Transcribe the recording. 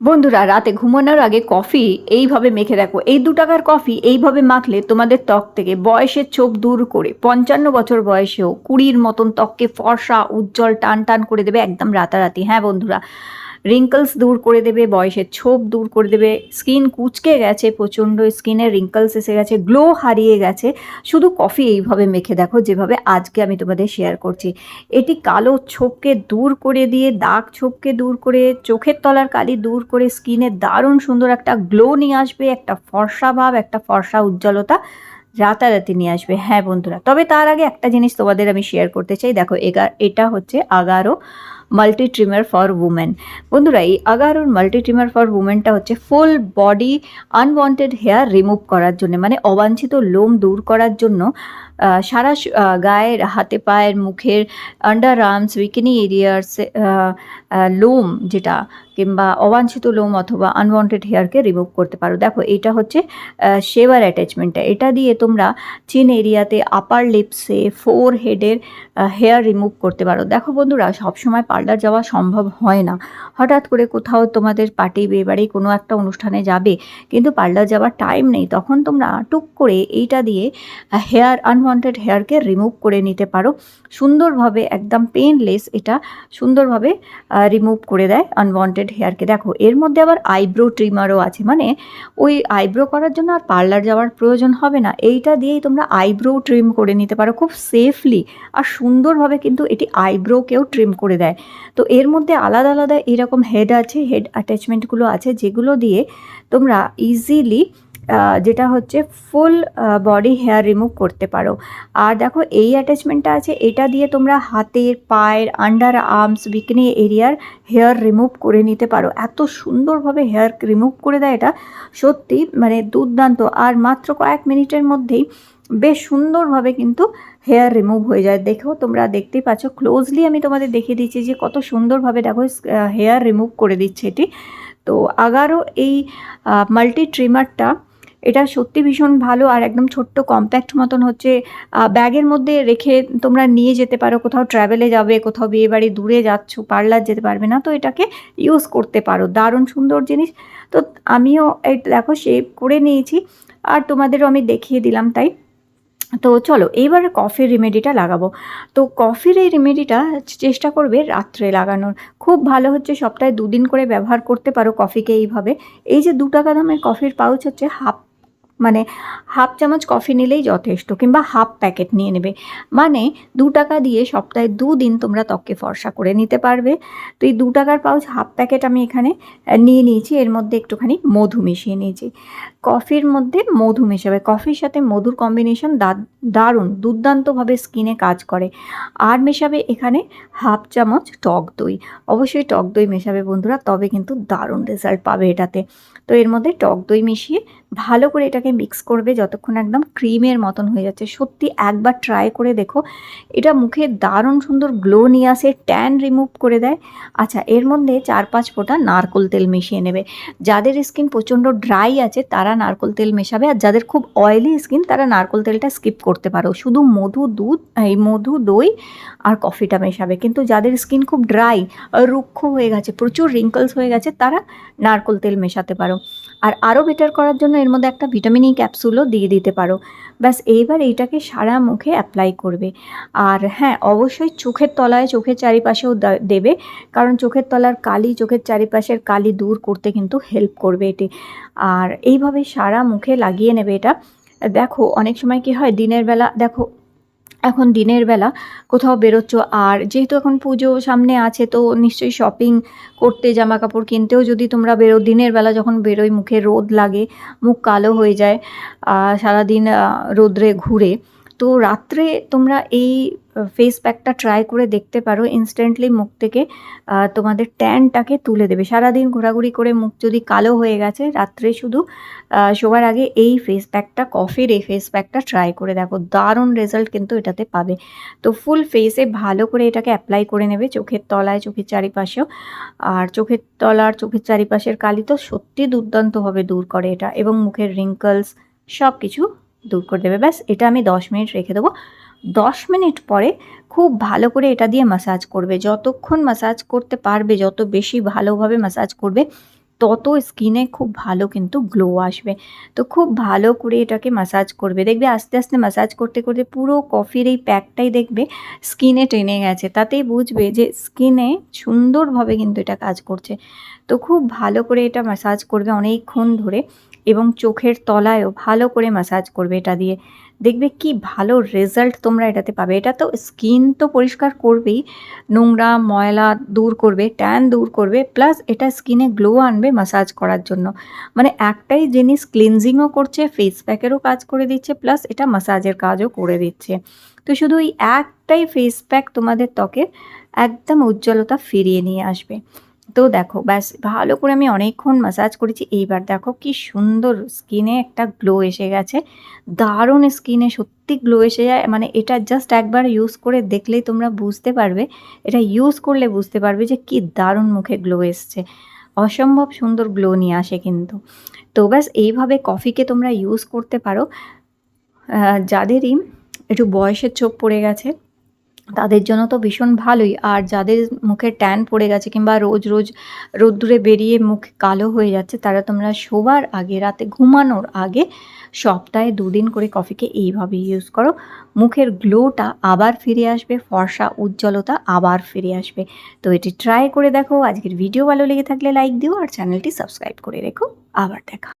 বন্ধুরা, রাতে ঘুমানোর আগে কফি এইভাবে মেখে দেখো। এই দু টাকার কফি এইভাবে মাখলে তোমাদের ত্বক থেকে বয়সের ছোপ দূর করে, পঞ্চান্ন বছর বয়সেও কুড়ির মতন ত্বককে ফর্সা, উজ্জ্বল টান টান করে দেবে একদম রাতারাতি। হ্যাঁ বন্ধুরা রিঙ্কলস দূর করে দেবে, বয়সের ছোপ দূর করে দেবে স্কিন কুচকে গেছে, প্রচণ্ড স্কিনে রিঙ্কলস এসে গেছে গ্লো হারিয়ে গেছে। শুধু কফি এইভাবে মেখে দেখো, যেভাবে আজকে আমি তোমাদের শেয়ার করছি। এটি কালো ছোপকে দূর করে দিয়ে দাগ ছোপকে দূর করে, চোখের তলার কালি দূর করে স্কিনে দারুণ সুন্দর একটা গ্লো নিয়ে আসবে, একটা ফর্সা ভাব, একটা ফর্সা উজ্জ্বলতা রাতারাতি নিয়ে আসবে। হ্যাঁ বন্ধুরা, তবে তার আগে একটা জিনিস তোমাদের আমি শেয়ার করতে চাই। দেখো, এগা, এটা হচ্ছে Agaro multi trimmer for women বন্ধুরা, এই আগারোর মাল্টি ট্রিমার ফর উমেনটা হচ্ছে full body unwanted hair remove করার জন্য মানে অবাঞ্ছিত লোম দূর করার জন্য সারা গায়ের, হাতে পায়ের, মুখের আন্ডার আর্মস উইকিনি এরিয়ার্স লোম যেটা, কিংবা অবাঞ্ছিত লোম অথবা আনওয়ান্টেড হেয়ারকে রিমুভ করতে পারো। দেখো, এটা হচ্ছে শেভার অ্যাটাচমেন্টটা এটা দিয়ে তোমরা চিন এরিয়াতে আপার লিপসে ফোর হেডের হেয়ার রিমুভ করতে পারো। দেখো বন্ধুরা, সবসময় পার্লার যাওয়া সম্ভব হয় না। হঠাৎ করে কোথাও তোমাদের পার্টি বিয়েবাড়ি কোনো একটা অনুষ্ঠানে যাবে, কিন্তু পার্লার যাওয়ার টাইম নেই, তখন তোমরা টুক করে এইটা দিয়ে হেয়ার আনওয়ান্টেড হেয়ারকে রিমুভ করে নিতে পারো। সুন্দরভাবে একদম পেনলেস এটা সুন্দরভাবে রিমুভ করে দেয় আনওয়ান্টেড হেয়ারকে দেখো, এর মধ্যে আবার আইব্রো ট্রিমারও আছে মানে ওই আইব্রো করার জন্য আর পার্লার যাওয়ার প্রয়োজন হবে না। এইটা দিয়েই তোমরা আইব্রো ট্রিম করে নিতে পারো খুব সেফলি আর সুন্দরভাবে কিন্তু এটি আইব্রোকেও ট্রিম করে দেয়। তো এর মধ্যে আলাদা আলাদা এরকম হেড আছে হেড অ্যাটাচমেন্টগুলো আছে, যেগুলো দিয়ে তোমরা ইজিলি যেটা হচ্ছে ফুল বডি হেয়ার রিমুভ করতে পারো। আর দেখো এই অ্যাটাচমেন্টটা আছে, এটা দিয়ে তোমরা হাতের, পায়ের আন্ডার আর্মস বিকনি এরিয়ার হেয়ার রিমুভ করে নিতে পারো। এত সুন্দরভাবে হেয়ার রিমুভ করে দেয় এটা, সত্যি মানে দুর্দান্ত। আর মাত্র কয়েক মিনিটের মধ্যেই বেশ সুন্দরভাবে কিন্তু হেয়ার রিমুভ হয়ে যায়। দেখো তোমরা দেখতেই পাচ্ছ ক্লোজলি আমি তোমাদের দেখিয়ে দিচ্ছি যে কত সুন্দরভাবে দেখো হেয়ার রিমুভ করে দিচ্ছে এটি। তো আগারও এই মাল্টি ট্রিমারটা এটা সত্যি ভীষণ ভালো আর একদম ছোট্ট কম্প্যাক্ট মতন হচ্ছে। ব্যাগের মধ্যে রেখে তোমরা নিয়ে যেতে পারো, কোথাও ট্রাভেলে যাবে, কোথাও বিয়ে বাড়ি, দূরে যাচ্ছ পার্লার যেতে পারবে না, তো এটাকে ইউজ করতে পারো। দারুণ সুন্দর জিনিস। তো আমিও দেখো শেভ করে নিয়েছি। আর তোমাদেরও আমি দেখিয়ে দিলাম তাই। তো চলো, এইবার কফির রেমেডিটা লাগাবো। তো কফির এই রেমেডিটা চেষ্টা করবে রাত্রে লাগানোর। খুব ভালো হচ্ছে সপ্তাহে দুদিন করে ব্যবহার করতে পারো কফিকে এইভাবে। এই যে দু টাকা দামের কফির পাউচ হচ্ছে হাফ মানে হাফ চামচ কফি নিলেই যথেষ্ট, কিংবা হাফ প্যাকেট নিয়ে নেবে। মানে দু টাকা দিয়ে সপ্তাহে দুদিন তোমরা ত্বককে ফর্সা করে নিতে পারবে। তো এই দু টাকার পাউচ হাফ প্যাকেট আমি এখানে নিয়ে নিয়েছি। এর মধ্যে একটুখানি মধু মিশিয়ে নিয়েছি। কফির মধ্যে মধু মেশাবে। কফির সাথে মধুর কম্বিনেশন দারুণ, দুর্দান্তভাবে স্কিনে কাজ করে। আর মেশাবে এখানে হাফ চামচ টক দই। অবশ্যই টক দই মেশাবে বন্ধুরা, তবে কিন্তু দারুণ রেজাল্ট পাবে এটাতে। তো এর মধ্যে টক দই মিশিয়ে ভালো করে এটাকে মিক্স করবে যতক্ষণ একদম ক্রিমের মতন হয়ে যাচ্ছে। সত্যি একবার ট্রাই করে দেখো। এটা মুখে দারুণ সুন্দর গ্লো নিয়ে আসে ট্যান রিমুভ করে দেয়। আচ্ছা এর মধ্যে চার পাঁচ ফোঁটা নারকোল তেল মিশিয়ে নেবে। যাদের স্কিন প্রচণ্ড ড্রাই আছে, তারা নারকোল তেল মেশাবে। আর যাদের খুব অয়েলি স্কিন তারা নারকোল তেলটা স্কিপ করতে পারো। শুধু মধু, দুধ, এই মধু, দই আর কফিটা মেশাবে। কিন্তু যাদের স্কিন খুব ড্রাই রুক্ষ হয়ে গেছে, প্রচুর রিঙ্কলস হয়ে গেছে, তারা নারকোল তেল মেশাতে পারো। আর আরও বেটার করার জন্য এর মধ্যে একটা ভিটামিন ই ক্যাপসুলও দিয়ে দিতে পারো। ব্যাস, এইবার এইটাকে সারা মুখে অ্যাপ্লাই করবে। আর হ্যাঁ অবশ্যই চোখের তলায় চোখের চারিপাশেও দেবে। কারণ চোখের তলার কালি, চোখের চারিপাশের কালি দূর করতে কিন্তু হেল্প করবে এটি। আর এইভাবে সারা মুখে লাগিয়ে নেবে এটা। দেখো, অনেক সময় কি হয়, দিনের বেলা, দেখো এখন দিনের বেলা কোথাও বেরোচ্ছ। আর যেহেতু এখন পুজো সামনে আছে, তো নিশ্চয়ই শপিং করতে জামা কাপড় কিনতেও যদি তোমরা বেরো, দিনের বেলা যখন বেরোই মুখে রোদ লাগে, মুখ কালো হয়ে যায় সারাদিন রোদ্রে ঘুরে তো রাত্রে তোমরা এই ফেস প্যাকটা ট্রাই করে দেখতে পারো ইনস্ট্যান্টলি মুখ থেকে তোমাদের ট্যানটাকে তুলে দেবে। সারাদিন ঘোরাঘুরি করে মুখ যদি কালো হয়ে গেছে, রাত্রে শুধু শোবার আগে এই ফেস প্যাকটা কফির এই ফেস প্যাকটা ট্রাই করে দেখো। দারুণ রেজাল্ট কিন্তু এটাতে পাবে। তো ফুল ফেসে ভালো করে এটাকে অ্যাপ্লাই করে নেবে চোখের তলায়, চোখের চারিপাশেও। আর চোখের তলার, চোখের চারিপাশের কালি তো সত্যি দুর্দান্তভাবে দূর করে এটা। এবং মুখের রিঙ্কলস সব কিছু দূর করে দেবে। ব্যাস, এটা আমি দশ মিনিট রেখে দেবো। দশ মিনিট পরে খুব ভালো করে এটা দিয়ে মাসাজ করবে। যতক্ষণ মাসাজ করতে পারবে, যত বেশি ভালোভাবে মাসাজ করবে তত স্কিনে খুব ভালো কিন্তু গ্লো আসবে। তো খুব ভালো করে এটাকে মাসাজ করবে। দেখবে আস্তে আস্তে মাসাজ করতে করতে পুরো কফির এই প্যাকটাই দেখবে স্কিনে টেনে গেছে। তাতেই বুঝবে যে স্কিনে সুন্দরভাবে কিন্তু এটা কাজ করছে। তো খুব ভালো করে এটা মাসাজ করবে অনেকক্ষণ ধরে এবং চোখের তলায়ও ভালো করে মাসাজ করবে এটা দিয়ে। দেখবে কি ভালো রেজাল্ট তোমরা এটাতে পাবে। এটা তো স্কিন তো পরিষ্কার করবেই, নোংরা, ময়লা দূর করবে ট্যান দূর করবে প্লাস এটা স্কিনে গ্লো আনবে মাসাজ করার জন্য। মানে একটাই জিনিস ক্লিনজিংও করছে ফেস প্যাকেরও কাজ করে দিচ্ছে প্লাস এটা মাসাজের কাজও করে দিচ্ছে। তো শুধু এই একটাই ফেস প্যাক তোমাদের ত্বকের একদম উজ্জ্বলতা ফিরিয়ে নিয়ে আসবে। তো দেখো, ব্যাস, ভালো করে আমি অনেকক্ষণ মাসাজ করেছি। এইবার দেখো কি সুন্দর স্কিনে একটা গ্লো এসে গেছে। দারুণ স্কিনে সত্যি গ্লো এসে যায়। মানে এটা জাস্ট একবার ইউজ করে দেখলেই তোমরা বুঝতে পারবে। এটা ইউজ করলে বুঝতে পারবে যে কি দারুণ মুখে গ্লো এসছে। অসম্ভব সুন্দর গ্লো নিয়ে আসে কিন্তু। তো ব্যাস, এইভাবে কফিকে তোমরা ইউজ করতে পারো। যাদেরই একটু বয়সের চোখ পড়ে গেছে তাদের জন্য তো ভীষণ ভালোই। আর যাদের মুখে ট্যান পড়ে গেছে কিংবা রোজ রোজ রোদ্দুরে বেরিয়ে মুখ কালো হয়ে যাচ্ছে, তারা তোমরা শোবার আগে, রাতে ঘুমানোর আগে সপ্তাহে দুদিন করে কফিকে এইভাবে ইউজ করো। মুখের গ্লোটা আবার ফিরে আসবে, ফর্সা উজ্জ্বলতা আবার ফিরে আসবে। তো এটি ট্রাই করে দেখো। আজকের ভিডিও ভালো লেগে থাকলে লাইক দিও আর চ্যানেলটি সাবস্ক্রাইব করে রেখো। আবার দেখা।